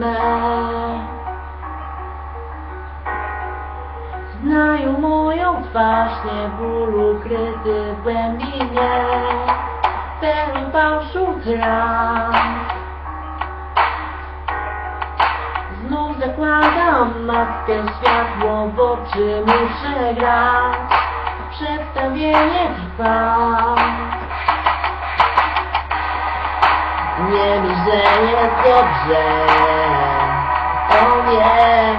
me Znają moją twarz, nie bólu kryty w głębinie. Pełen fałszu Znów zakładam maskę, światło w oczy muszę grać Przedstawienie trwa Nie mi, że jest dobrze. O nie.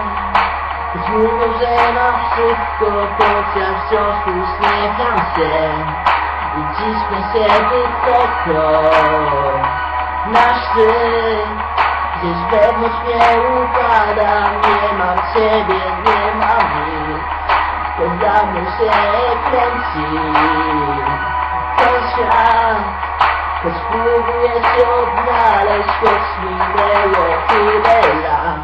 Choć mówią, że mam wszystko Chociaż wciąż uśmiecham się. I dziś się wysoko Na szczyt Gdzieś wewnątrz mnie upada. Nie mam ciebie, nie mam nic. Poza mną się kręci. Ten świat Choć próbuję się odnaleźć Choć minęło tyle lat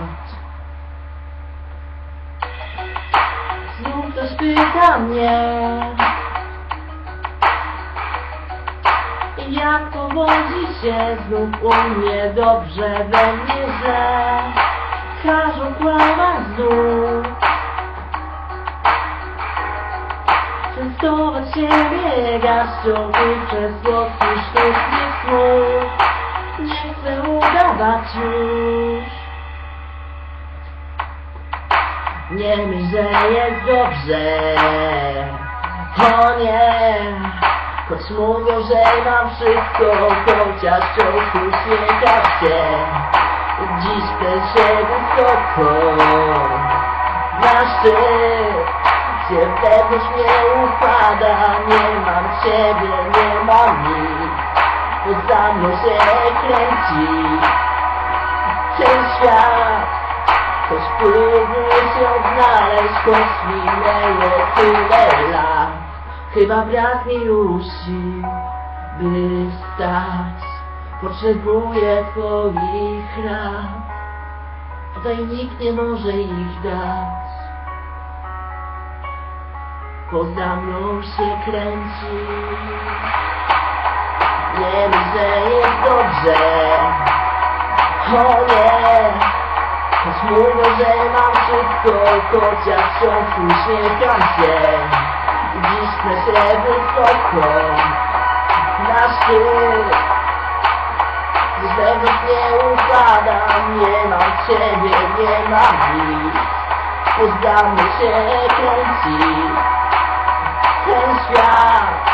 Znów ktoś pyta mnie Jak powodzi się znów u mnie dobrze, we mnie źle Każą kłamać znów. Częstować siebie garścią i przez słodki udawać już Nie mi, że jest dobrze. O nie. Choć mówią, że mam wszystko Chociaż wciąż uśmiecham się. Dziś chcę się wysoko Na szczyt Gdzie wewnątrz mnie upada. Nie mam ciebie, nie mam nic. Poza mną się kręci Ten świat. Choć próbuję się odnaleźć Choć minęło tyle lat. Chyba brak mi już by stać. Potrzebuję twoich rad. Tutaj nikt nie może ich dać. Poza mną się kręci. Nie mów, że jest dobrze Choć mówią, że mam wszystko Chociaż wciąż uśmiecham się. Dziś się wysoko Na szczyt. Gdzieś wewnątrz nie upadam Nie mam ciebie, nie mam nic. Poza mną się kręci. Ten świat.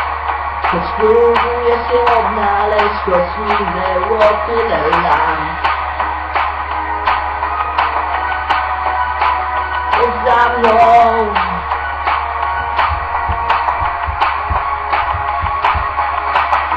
Choć próbuję się odnaleźć Choć minęło tyle lat Poza mną